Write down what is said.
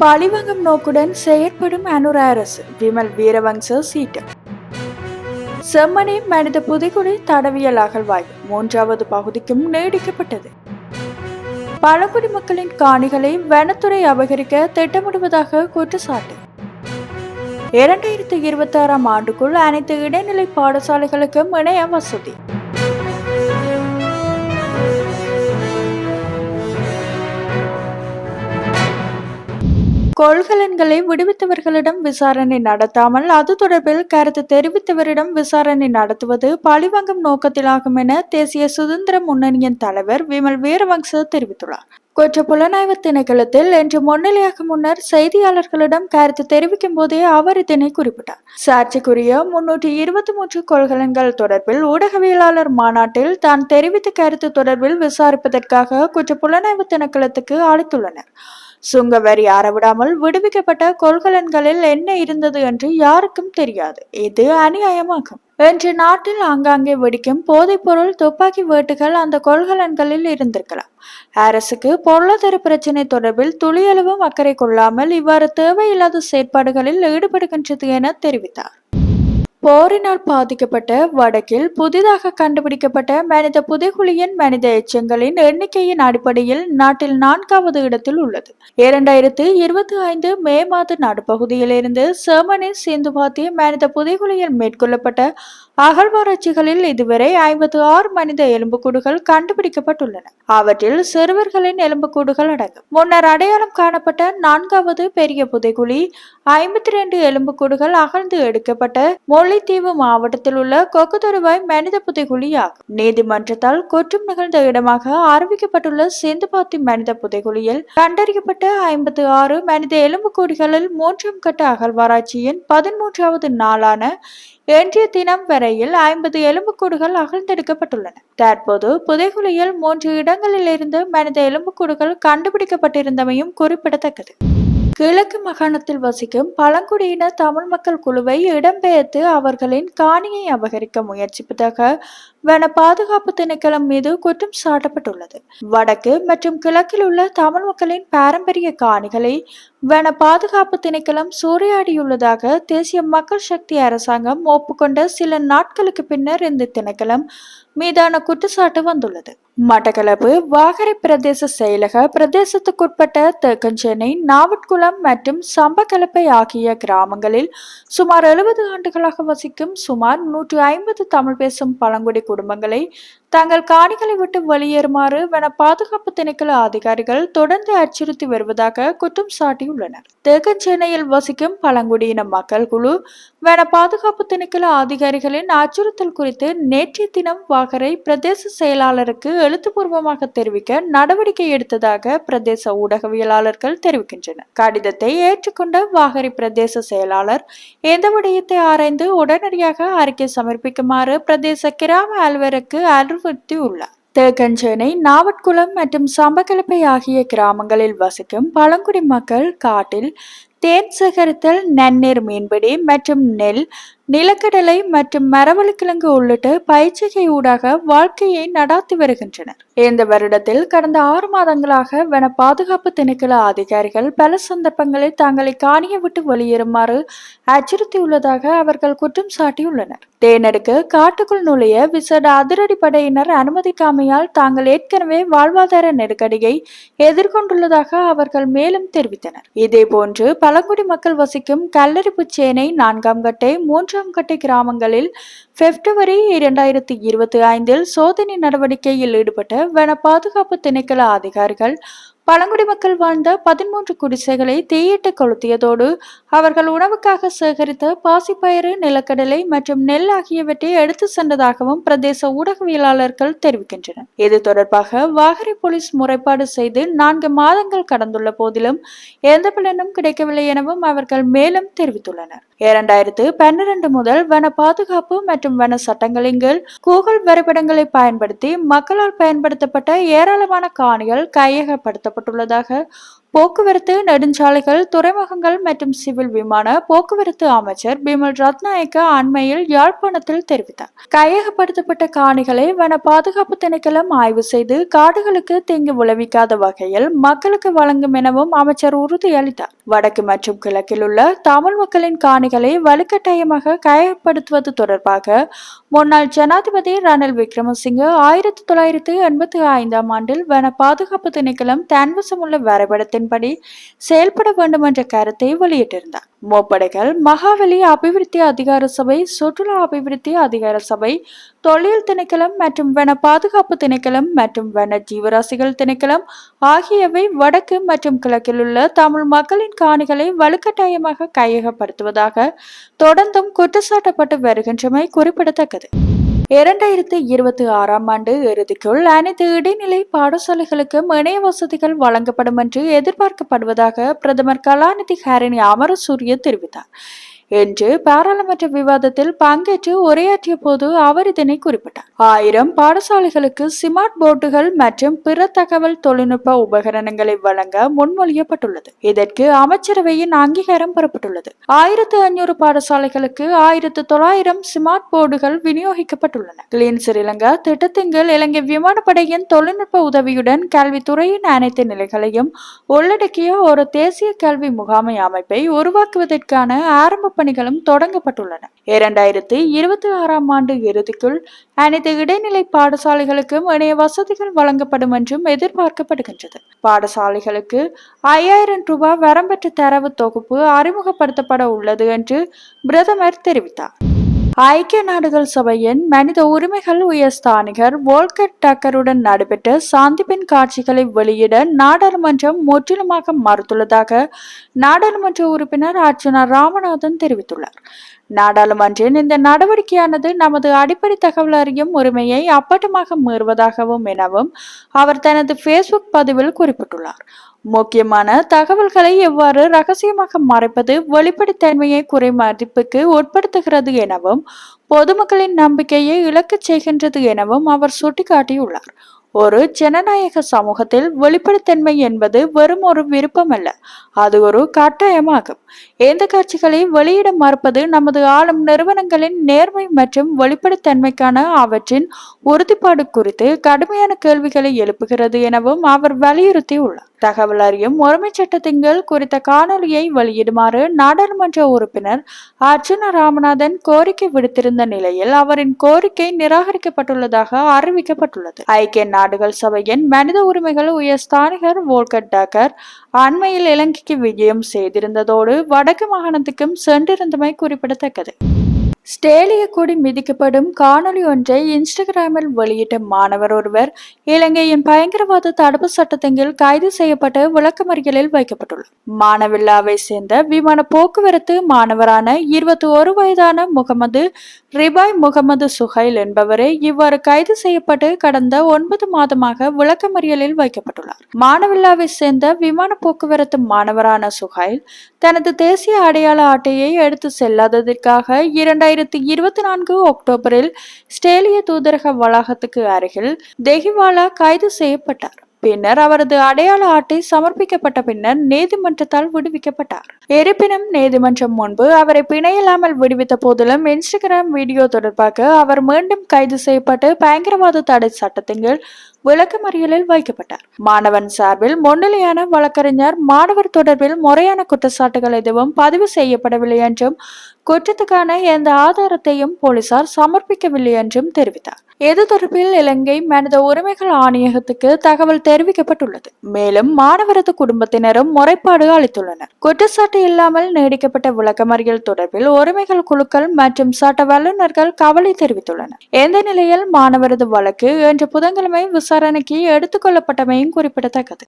பழிவாங்கும் நோக்குடன் செயற்படும் அனுர அரசு விமல் வீரவங்ச சீட்டம் செம்மணி மனித புதைகுழி தடவியல் அகழ்வாய்வு மூன்றாவது பகுதிக்கும் நீடிக்கப்பட்டது. பழங்குடி மக்களின் காணிகளை வனத்துறை அபகரிக்க திட்டமிடுவதாக குற்றச்சாட்டு. இரண்டாயிரத்தி இருபத்தி ஆறாம் ஆண்டுக்குள் அனைத்து இடைநிலை பாடசாலைகளுக்கும் இணைய வசதி. கொள்கலன்களை விடுவித்தவர்களிடம் விசாரணை நடத்தாமல் அது தொடர்பில் கருத்து தெரிவித்தவரிடம் விசாரணை நடத்துவது பழிவாங்கும் நோக்கத்திலாகும் என தேசிய சுதந்திர முன்னணியின் தலைவர் விமல் வீரவங்ச தெரிவித்துள்ளார். குற்ற புலனாய்வு திணைக்களத்தில் இன்று முன்னிலையாக முன்னர் செய்தியாளர்களிடம் கருத்து தெரிவிக்கும் போதே அவர் இதனை குறிப்பிட்டார். சாட்சிக்குரிய முன்னூற்றி இருபத்தி மூன்று கொள்கலன்கள் தொடர்பில் ஊடகவியலாளர் மாநாட்டில் தான் தெரிவித்த கருத்து தொடர்பில் விசாரிப்பதற்காக குற்ற புலனாய்வு திணைக்களத்துக்கு அழைத்துள்ளனர். சுங்க வரி அறவிடாமல் விடுவிக்கப்பட்ட கொள்கலன்களில் என்ன இருந்தது என்று யாருக்கும் தெரியாது. இது அநியாயமாகும். இன்று நாட்டில் ஆங்காங்கே வெடிக்கும் போதைப்பொருள் துப்பாக்கி வேட்டுகள் அந்த கொள்கலன்களில் இருந்திருக்கலாம். அரசுக்கு பொருளாதார பிரச்சினை தொடர்பில் துளியளவும் அக்கறை கொள்ளாமல் இவ்வாறு தேவையில்லாத செயற்பாடுகளில் ஈடுபடுகின்றது என தெரிவித்தார். போரினால் பாதிக்கப்பட்ட வடக்கில் புதிதாக கண்டுபிடிக்கப்பட்ட மனித புதைகுழியின் மனித எச்சங்களின் எண்ணிக்கையின் அடிப்படையில் நாட்டில் நான்காவது இடத்தில் உள்ளது. இரண்டாயிரத்து இருபத்தி ஐந்து மே மாத நடுப்பகுதியிலிருந்து செர்மனி சிந்துபாத்திய மனித புதைகுழியில் மேற்கொள்ளப்பட்ட அகழ்வாராய்ச்சிகளில் இதுவரை ஐம்பத்து ஆறு மனித எலும்புக்கூடுகள் கண்டுபிடிக்கப்பட்டுள்ளன. அவற்றில் சிறுவர்களின் எலும்புக்கூடுகள் அடங்கும். முன்னர் அடையாளம் காணப்பட்ட நான்காவது பெரிய புதைகுழி ஐம்பத்தி ரெண்டு எலும்புக்கூடுகள் அகழ்ந்து எடுக்கப்பட்ட முல்லைத்தீவு மாவட்டத்தில் உள்ள கொக்குதொருவாய் மனித புதைகுழி ஆகும் நீதிமன்றத்தால் குற்றம் நிகழ்ந்த இடமாக அறிவிக்கப்பட்டுள்ள சிந்துபாத்தி மனித புதைகுழியில் கண்டறியப்பட்ட ஐம்பத்து ஆறு மனித எலும்புக்கூடுகளில் மூன்றாம் கட்ட அகழ்வாராய்ச்சியின் பதிமூன்றாவது நாளான இன்றைய தினம் வரையில் ஐம்பது எலும்புக்கூடுகள் அகழ்ந்தெடுக்கப்பட்டுள்ளன. தற்போது புதைகுழியில் மூன்று இடங்களிலிருந்து மனித எலும்புக்கூடுகள் கண்டுபிடிக்கப்பட்டிருந்தமையும் குறிப்பிடத்தக்கது. கிழக்கு மாகாணத்தில் வசிக்கும் பழங்குடியின தமிழ் மக்கள் குழுவை இடம்பெயர்த்து அவர்களின் காணியை அபகரிக்க முயற்சிப்பதாக வன பாதுகாப்பு திணைக்களம் மீது குற்றம் சாட்டப்பட்டுள்ளது. வடக்கு மற்றும் கிழக்கில் உள்ள தமிழ் மக்களின் பாரம்பரிய காணிகளை வன பாதுகாப்பு திணைக்களம் சூறையாடியுள்ளதாக தேசிய மக்கள் சக்தி அரசாங்கம் ஒப்புக்கொண்ட சில நாட்களுக்கு பின்னர் இந்த திணைக்களம் மீதான குற்றச்சாட்டு வந்துள்ளது. மட்டக்களப்பு வாகரை பிரதேச செயலக பிரதேசத்துக்குட்பட்ட தெற்கஞ்சென்னை நாவட்குளம் மற்றும் சம்பக்கலப்பை ஆகிய கிராமங்களில் சுமார் எழுபது ஆண்டுகளாக வசிக்கும் சுமார் நூற்று ஐம்பது தமிழ் பேசும் பழங்குடி குடும்பங்களை தங்கள் காணிகளை விட்டு வெளியேறுமாறு வன பாதுகாப்பு திணைக்கள அதிகாரிகள் தொடர்ந்து அச்சுறுத்தி வருவதாக குற்றம் சாட்டியுள்ளனர். தெற்கு சென்னையில் வசிக்கும் பழங்குடியின மக்கள் குழு வன பாதுகாப்பு திணைக்கள அதிகாரிகளின் அச்சுறுத்தல் குறித்து நேற்றைய தினம் வாகரை பிரதேச செயலாளருக்கு எழுத்துப்பூர்வமாக தெரிவிக்க நடவடிக்கை எடுத்ததாக பிரதேச ஊடகவியலாளர்கள் தெரிவிக்கின்றனர். கடிதத்தை ஏற்றுக்கொண்ட வாகரை பிரதேச செயலாளர் எந்த விடயத்தை ஆராய்ந்து உடனடியாக அறிக்கை சமர்ப்பிக்குமாறு பிரதேச கிராம அலுவலருக்கு வலியுறுத்தியுள்ளார் தேக்கஞ்சேனை நாவட்குளம் மற்றும் சம்பக்கலப்பை ஆகிய கிராமங்களில் வசிக்கும் பழங்குடி மக்கள் காட்டில் தேன் சேகரித்தல் நன்னீர் மீன்பிடி மற்றும் நெல் நிலக்கடலை மற்றும் மரவள்ளிக்கிழங்கு உள்ளிட்ட பயிற்சிகை ஊடாக வாழ்க்கையை நடாத்தி வருகின்றனர். இந்த வருடத்தில் கடந்த ஆறு மாதங்களாக வன பாதுகாப்பு திணைக்கள அதிகாரிகள் பல சந்தர்ப்பங்களில் தங்களை காணிய விட்டு வெளியேறுமாறு அச்சுறுத்தியுள்ளதாக அவர்கள் குற்றம் சாட்டியுள்ளனர். தேனெடுக்க காட்டுக்குள் நுழைய விசேட அதிரடி படையினர் அனுமதிக்காமையால் தாங்கள் ஏற்கனவே வாழ்வாதார நெருக்கடியை எதிர்கொண்டுள்ளதாக அவர்கள் மேலும் தெரிவித்தனர். இதேபோன்று பழங்குடி மக்கள் வசிக்கும் கல்லறிப்புச்சேனை நான்காம் கட்டை மூன்றாம் கட்டை கிராமங்களில் பிப்ரவரி இரண்டாயிரத்தி இருபத்தி ஐந்தில் சோதனை நடவடிக்கையில் ஈடுபட்ட வன பாதுகாப்பு திணைக்கள அதிகாரிகள் பழங்குடி மக்கள் வாழ்ந்த பதிமூன்று குடிசைகளை தீயிட்டு கொளுத்தியதோடு அவர்கள் உணவுக்காக சேகரித்த பாசிப்பயிறு நிலக்கடலை மற்றும் நெல் ஆகியவற்றை எடுத்து சென்றதாகவும் பிரதேச ஊடகவியலாளர்கள் தெரிவிக்கின்றனர். இது தொடர்பாக வாகரை போலீஸ் முறைப்பாடு செய்து நான்கு மாதங்கள் கடந்துள்ள போதிலும் எந்த பலனும் கிடைக்கவில்லை எனவும் அவர்கள் மேலும் தெரிவித்துள்ளனர். இரண்டாயிரத்து பன்னிரண்டு முதல் வன பாதுகாப்பு மற்றும் வன சட்டங்களின் கீழ் கூகுள் வரைபடங்களை பயன்படுத்தி மக்களால் பயன்படுத்தப்பட்ட ஏராளமான காணிகள் கையகப்படுத்தப்பட்டுள்ளதாக போக்குவரத்து நெடுஞ்சாலைகள் துறைமுகங்கள் மற்றும் சிவில் விமான போக்குவரத்து அமைச்சர் பிமல் ரத்நாயக்க அண்மையில் யாழ்ப்பாணத்தில் தெரிவித்தார். கையகப்படுத்தப்பட்ட காணிகளை வன பாதுகாப்பு திணைக்களம் ஆய்வு செய்து காடுகளுக்கு தீங்கு விளைவிக்காத வகையில் மக்களுக்கு வழங்கும் எனவும் அமைச்சர் உறுதியளித்தார். வடக்கு மற்றும் கிழக்கில் உள்ள தமிழ் மக்களின் காணிகளை வலுக்கட்டாயமாக கையகப்படுத்துவது தொடர்பாக முன்னாள் ஜனாதிபதி ரணில் விக்ரமசிங்கே ஆயிரத்தி தொள்ளாயிரத்தி எண்பத்தி ஐந்தாம் ஆண்டில் வன பாதுகாப்பு திணைக்களம் தன்வசமுள்ள வரைபடத்தில் திட்டத்தின்படி செயல்பட வேண்டும் என்ற கருத்தை வெளியிட்டிருந்தார். மோப்படைகள் மகாவலி அபிவிருத்தி அதிகார சபை சுற்றுலா அபிவிருத்தி அதிகார சபை தொழில் திணைக்களம் மற்றும் வன பாதுகாப்பு திணைக்களம் மற்றும் வன ஜீவராசிகள் திணைக்களம் ஆகியவை வடக்கு மற்றும் கிழக்கில் உள்ள தமிழ் மக்களின் காணிகளை வலுக்கட்டாயமாக கையகப்படுத்துவதாக தொடர்ந்தும் குற்றச்சாட்டப்பட்டு வருகின்றமை குறிப்பிடத்தக்கது. இரண்டாயிரத்தி இருபத்தி ஆறாம் ஆண்டு இறுதிக்குள் அனைத்து இடைநிலை பாடசாலைகளுக்கும் இணைய வசதிகள் வழங்கப்படும் என்று எதிர்பார்க்கப்படுவதாக பிரதமர் கலாநிதி ஹாரினி அமரசூரிய தெரிவித்தார். என்று பாராளுமன்ற விவாதத்தில் பங்கேற்று உரையாற்றிய போது அவர் இதனை குறிப்பிட்டார். ஆயிரம் பாடசாலைகளுக்கு ஸ்மார்ட் போர்டுகள் மற்றும் பிற தகவல் தொழில்நுட்ப உபகரணங்களை வழங்க முன்மொழியப்பட்டுள்ளது. இதற்கு அமைச்சரவையின் அங்கீகாரம் பெறப்பட்டுள்ளது. ஆயிரத்து ஐநூறு பாடசாலைகளுக்கு ஆயிரத்து தொள்ளாயிரம் ஸ்மார்ட் போர்டுகள் விநியோகிக்கப்பட்டுள்ளன. கிளீன் ஸ்ரீலங்கா திட்டத்தின் கீழ் இலங்கை விமானப்படையின் தொழில்நுட்ப உதவியுடன் கல்வித்துறையின் அனைத்து நிலைகளையும் உள்ளடக்கிய ஒரு தேசிய கல்வி முகாமை அமைப்பை உருவாக்குவதற்கான ஆரம்ப பணிகளும் தொடங்கப்பட்டுள்ளன. இரண்டாயிரத்தி இருபத்தி ஆறாம் ஆண்டு இறுதிக்குள் அனைத்து இடைநிலை பாடசாலைகளுக்கும் இணைய வசதிகள் வழங்கப்படும் என்றும் எதிர்பார்க்கப்படுகின்றது. பாடசாலைகளுக்கு ஐயாயிரம் ரூபாய் வரம்பற்ற தரவு தொகுப்பு அறிமுகப்படுத்தப்பட உள்ளது என்று பிரதமர் தெரிவித்தார். ஐக்கிய நாடுகள் சபையின் மனித உரிமைகள் உயர்ஸ்தானிகர் வோல்கர் டக்கருடன் நடைபெற்ற சந்திப்பின் காட்சிகளை வெளியிட நாடாளுமன்றம் முற்றிலுமாக மறுத்துள்ளதாக நாடாளுமன்ற உறுப்பினர் அர்ச்சனா ராமநாதன் தெரிவித்துள்ளார். நாடாளுமன்றின் இந்த நடவடிக்கையானது நமது அடிப்படை தகவல் அறியும் உரிமையை அப்பட்டமாக மீறுவதாகவும் எனவும் அவர் தனது ஃபேஸ்புக் பதிவில் குறிப்பிட்டுள்ளார். முக்கியமான தகவல்களை எவ்வாறு ரகசியமாக மறைப்பது வெளிப்படைத்தன்மையை குறை மதிப்புக்கு உட்படுத்துகிறது எனவும் பொதுமக்களின் நம்பிக்கையை இழக்கச் செய்கின்றது எனவும் அவர் சுட்டிக்காட்டியுள்ளார். ஒரு ஜனநாயக சமூகத்தில் வெளிப்படைத்தன்மை என்பது வெறும் ஒரு விருப்பமல்ல. அது ஒரு கட்டாயமாகும். எந்த கட்சிகளை வெளியிட மறுப்பது நமது ஆளும் நிறுவனங்களின் நேர்மை மற்றும் வெளிப்படைத்தன்மைக்கான அவற்றின் உறுதிப்பாடு குறித்து கடுமையான கேள்விகளை எழுப்புகிறது எனவும் அவர் வலியுறுத்தி உள்ளார் தகவல் அறியும் ஒருமை சட்டத்தின் கீழ் குறித்த காணொலியை வெளியிடுமாறு நாடாளுமன்ற உறுப்பினர் அர்ஜுன ராமநாதன் கோரிக்கை விடுத்திருந்த நிலையில் அவரின் கோரிக்கை நிராகரிக்கப்பட்டுள்ளதாக அறிவிக்கப்பட்டுள்ளது. ஐக்கிய நாடுகள் சபையின் மனித உரிமைகள் உயர் ஸ்தானிகர் வோல்கர் டாக்கர் அண்மையில் இலங்கைக்கு விஜயம் செய்திருந்ததோடு வடக்கு மாகாணத்துக்கும் சென்றிருந்தமை குறிப்பிடத்தக்கது. ஸ்டேலிய கொடி மிதிக்கப்படும் காணொலி ஒன்றை இன்ஸ்டாகிராமில் வெளியிட்ட மாணவர் ஒருவர் இலங்கையின் பயங்கரவாத தடுப்பு சட்டத்தின் கீழ் கைது செய்யப்பட்டு விளக்கமறியலில் வைக்கப்பட்டுள்ளார். மானவில்லாவை சேர்ந்த விமான போக்குவரத்து மாணவரான இருபத்தி ஒரு வயதான முகமது ரிபாய் முகமது சுஹைல் என்பவரே இவ்வாறு கைது செய்யப்பட்டு கடந்த ஒன்பது மாதமாக விளக்கமறியலில் வைக்கப்பட்டுள்ளார். மானவில்லாவை சேர்ந்த விமான போக்குவரத்து மாணவரான சுஹைல் தனது தேசிய அடையாள அட்டையை எடுத்து செல்லாததற்காக இரண்டாயிரத்தி இருபத்தி நான்கு அக்டோபரில் ஸ்டேலிய தூதரக வளாகத்துக்கு அருகில் தெஹிவாலா கைது செய்யப்பட்டார். பின்னர் அவரது அடையாள அட்டை சமர்ப்பிக்கப்பட்ட பின்னர் நீதிமன்றத்தால் விடுவிக்கப்பட்டார். இருப்பினும் நீதிமன்றம் முன்பு அவரை பிணையில்லாமல் விடுவித்த போதிலும் இன்ஸ்டாகிராம் வீடியோ தொடர்பாக அவர் மீண்டும் கைது செய்யப்பட்டு பயங்கரவாத தடை சட்டத்தின் கீழ் விளக்கமறியலில் வைக்கப்பட்டார். மாணவன் சார்பில் முன்னிலையான வழக்கறிஞர் மாணவர் தொடர்பில் முறையான குற்றச்சாட்டுகள் எதுவும் பதிவு செய்யப்படவில்லை என்றும் குற்றத்துக்கான எந்த ஆதாரத்தையும் போலீசார் சமர்ப்பிக்கவில்லை என்றும் தெரிவித்தார். இது தொடர்பில் இலங்கை மனித உரிமைகள் ஆணையகத்துக்கு தகவல் தெரிவிக்கப்பட்டுள்ளது. மேலும் மாணவரது குடும்பத்தினரும் முறைப்பாடு அளித்துள்ளனர். குற்றச்சாட்டு இல்லாமல் நீடிக்கப்பட்ட விளக்கமறியல் தொடர்பில் உரிமைகள் குழுக்கள் மற்றும் சட்ட வல்லுநர்கள் கவலை தெரிவித்துள்ளனர். எந்த நிலையில் மாணவரது வழக்கு இன்று புதன்கிழமை விசாரணைக்கு எடுத்துக்கொள்ளப்பட்டமையும் குறிப்பிடத்தக்கது.